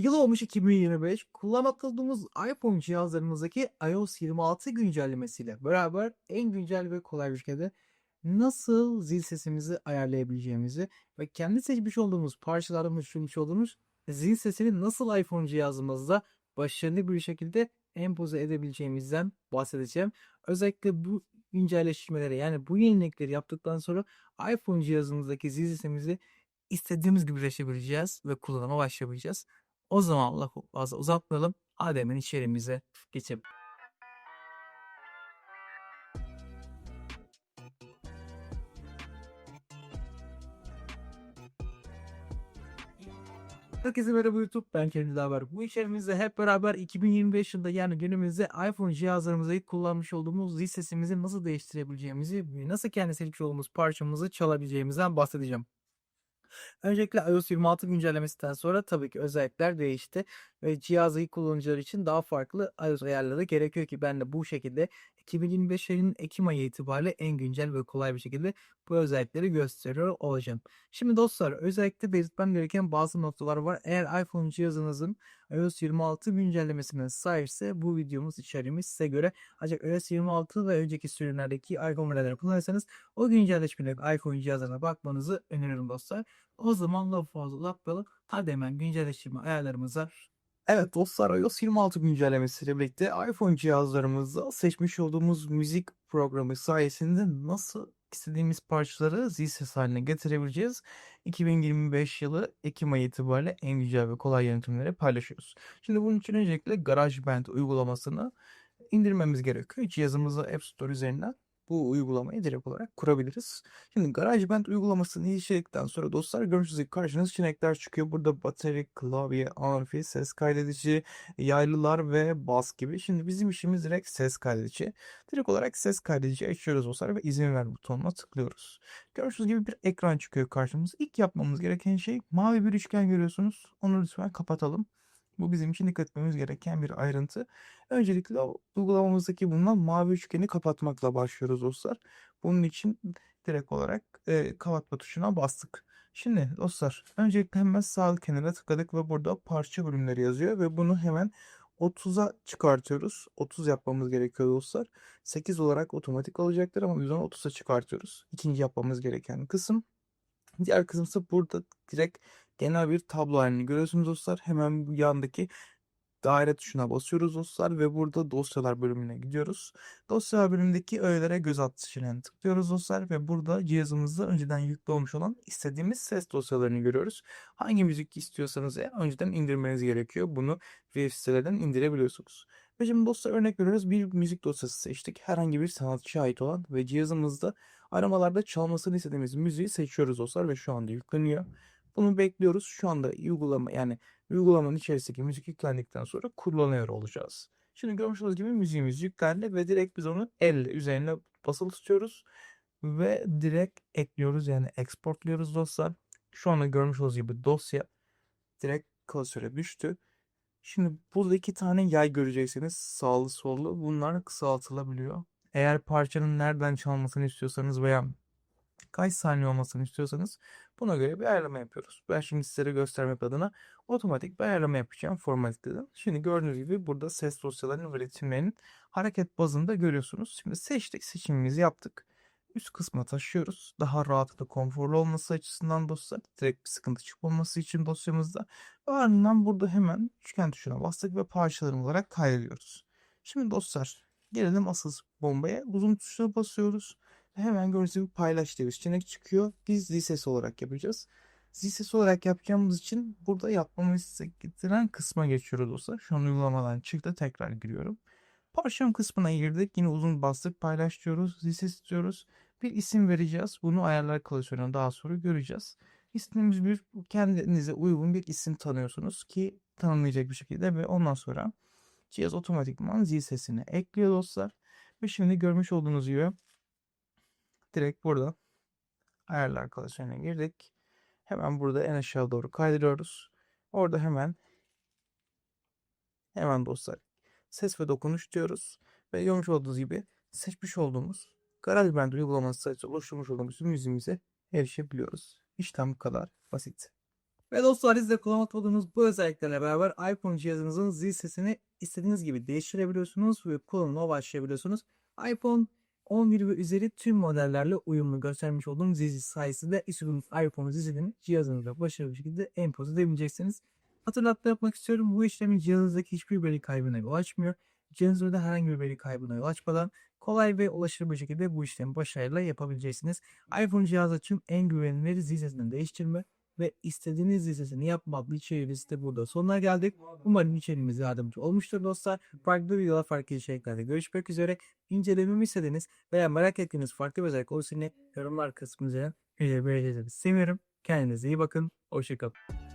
Yıl olmuş 2025. Kullanmakta olduğumuz iPhone cihazlarımızdaki iOS 26 güncellemesiyle beraber en güncel ve kolay bir şekilde nasıl zil sesimizi ayarlayabileceğimizi ve kendi seçmiş olduğumuz parçalardan oluşturmuş olduğumuz zil sesini nasıl iPhone cihazımızda başarılı bir şekilde empoze edebileceğimizden bahsedeceğim. Özellikle bu güncelleştirmeleri yani bu yenilikleri yaptıktan sonra iPhone cihazımızdaki zil sesimizi istediğimiz gibi seçebileceğiz ve kullanıma başlayabileceğiz. O zaman lafı fazla uzatmayalım. Hadi hemen içerimize geçelim. Herkese merhaba YouTube. Ben Kerim Dilaver. Bu içerimizde hep beraber 2025 yılında yani günümüzde iPhone cihazlarımızda ilk kullanmış olduğumuz zil sesimizi nasıl değiştirebileceğimizi nasıl kendi seçmiş olduğumuz parçamızı çalabileceğimizden bahsedeceğim. Öncelikle iOS 26 güncellemesinden sonra tabii ki özellikler değişti ve cihazı kullanıcılar için daha farklı iOS ayarları gerekiyor ki ben de bu şekilde 2025 ayının Ekim ayı itibariyle en güncel ve kolay bir şekilde bu özellikleri gösteriyor olacağım. Şimdi dostlar özellikle belirtmem gereken bazı noktalar var. Eğer iPhone cihazınızın iOS 26 güncellemesine sahipse bu videomuz içeriğimiz size göre. Ancak iOS 26 ve önceki sürümlerdeki iPhone modelleri kullanırsanız o güncelleşmeleri iPhone cihazlarına bakmanızı öneririm dostlar. O zaman lafı fazla uzatmayalım. Hadi hemen güncelleştirme ayarlarımıza Evet dostlar iOS 26 güncellemesiyle birlikte iPhone cihazlarımızda seçmiş olduğumuz müzik programı sayesinde nasıl istediğimiz parçaları zil ses haline getirebileceğiz. 2025 yılı Ekim ayı itibariyle en güncel ve kolay yönetimleri paylaşıyoruz. Şimdi bunun için öncelikle GarageBand uygulamasını indirmemiz gerekiyor. Cihazımızı App Store üzerinden bu uygulamayı direkt olarak kurabiliriz. Şimdi GarageBand uygulamasını inceledikten sonra dostlar gördüğünüz gibi karşınıza seçenekler çıkıyor. Burada bateri, klavye, amfi, ses kaydedici, yaylılar ve bas gibi. Şimdi bizim işimiz direkt ses kaydedici. Direkt olarak ses kaydedici açıyoruz dostlar ve izin ver butonuna tıklıyoruz. Gördüğünüz gibi bir ekran çıkıyor karşımıza. İlk yapmamız gereken şey mavi bir üçgen görüyorsunuz. Onu lütfen kapatalım. Bu bizim için dikkat etmemiz gereken bir ayrıntı. Öncelikle uygulamamızdaki bulunan mavi üçgeni kapatmakla başlıyoruz dostlar. Bunun için direkt olarak e, kapatma tuşuna bastık. Şimdi dostlar öncelikle hemen sağ kenara tıkladık ve burada parça bölümleri yazıyor ve bunu hemen 30'a çıkartıyoruz. 30 yapmamız gerekiyor dostlar. 8 olarak otomatik alacaktır ama biz onu 30'a çıkartıyoruz. İkinci yapmamız gereken kısım. Diğer kısım ise burada direkt genel bir tablo halini görüyorsunuz dostlar. Hemen bu yandaki daire tuşuna basıyoruz dostlar ve burada dosyalar bölümüne gidiyoruz. Dosyalar bölümündeki öğelere göz at seçeneğine tıklıyoruz dostlar ve burada cihazımızda önceden yüklü olmuş olan istediğimiz ses dosyalarını görüyoruz. Hangi müzik istiyorsanız ya önceden indirmeniz gerekiyor. Bunu web sitelerden indirebiliyorsunuz. Ve şimdi dostlar örnek veriyoruz bir müzik dosyası seçtik. Herhangi bir sanatçıya ait olan ve cihazımızda aramalarda çalmasını istediğimiz müziği seçiyoruz dostlar ve şu anda yükleniyor. Bunu bekliyoruz. Şu anda uygulama yani uygulamanın içerisindeki müzik yüklendikten sonra kullanıyor olacağız. Şimdi görmüş olduğunuz gibi müziğimiz yüklendi ve direkt biz onu elle üzerine basılı tutuyoruz ve direkt ekliyoruz yani exportluyoruz dostlar. Şu anda görmüş olduğunuz gibi dosya direkt klasöre düştü. Şimdi burada iki tane yay göreceksiniz sağlı sollu. Bunlar kısaltılabiliyor. Eğer parçanın nereden çalmasını istiyorsanız veya kaç saniye olmasını istiyorsanız buna göre bir ayarlama yapıyoruz. Ben şimdi sizlere göstermek adına otomatik bir ayarlama yapacağım formatladım. Şimdi gördüğünüz gibi burada ses dosyalarının ve ritimlerinin hareket bazında görüyorsunuz. Şimdi seçtik seçimimizi yaptık. Üst kısmına taşıyoruz. Daha rahat ve konforlu olması açısından dostlar. Direkt bir sıkıntı çıkmaması için dosyamızda. Ardından burada hemen üçgen tuşuna bastık ve parçalarım olarak kaydediyoruz. Şimdi dostlar gelelim asıl bombaya. Uzun tuşuna basıyoruz. Hemen gibi paylaş bir seçenek çıkıyor. Biz zil sesi olarak yapacağız. Zil sesi olarak yapacağımız için burada yapmamızı getiren kısma geçiyoruz dostlar. Şu an uygulamadan çıktı. Tekrar giriyorum. Parçam kısmına girdik. Yine uzun bastık. Paylaş diyoruz. Zil sesi diyoruz. Bir isim vereceğiz. Bunu ayarlar klasörüne daha sonra göreceğiz. İstediğimiz bir kendinize uygun bir isim tanıyorsunuz ki tanımlayacak bir şekilde ve ondan sonra cihaz otomatikman zil sesini ekliyor dostlar. Ve şimdi görmüş olduğunuz gibi direkt burada ayarlar klasörüne girdik. Hemen burada en aşağı doğru kaydırıyoruz. Orada hemen hemen dostlar ses ve dokunuş diyoruz. Ve görmüş olduğunuz gibi seçmiş olduğumuz GarageBand uygulaması sayesinde oluşturmuş olduğumuz müziğimize erişebiliyoruz. İşlem bu kadar basit. Ve dostlar siz de kullanmakta olduğunuz bu özelliklerle beraber iPhone cihazınızın zil sesini istediğiniz gibi değiştirebiliyorsunuz ve kullanıma başlayabiliyorsunuz. iPhone 11 ve üzeri tüm modellerle uyumlu göstermiş olduğum zil sayesinde istediğiniz iPhone zilini cihazınıza başarılı bir şekilde empoze edebileceksiniz. Hatırlatma yapmak istiyorum. Bu işlemin cihazınızdaki hiçbir veri kaybına yol açmıyor. Cihazınızda herhangi bir veri kaybına yol açmadan kolay ve ulaşılır bir şekilde bu işlemi başarıyla yapabileceksiniz. iPhone cihazı için en güvenilir zil değiştirme ve istediğiniz listesini yapma adlı içeriğimiz de burada sonuna geldik. Umarım içeriğimiz yardımcı olmuştur dostlar. Farklı videolar farklı içeriklerde görüşmek üzere. İncelememi istediğiniz veya merak ettiğiniz farklı bir özellik yine yorumlar kısmına belirteceğinizi seviyorum. Kendinize iyi bakın. Hoşçakalın.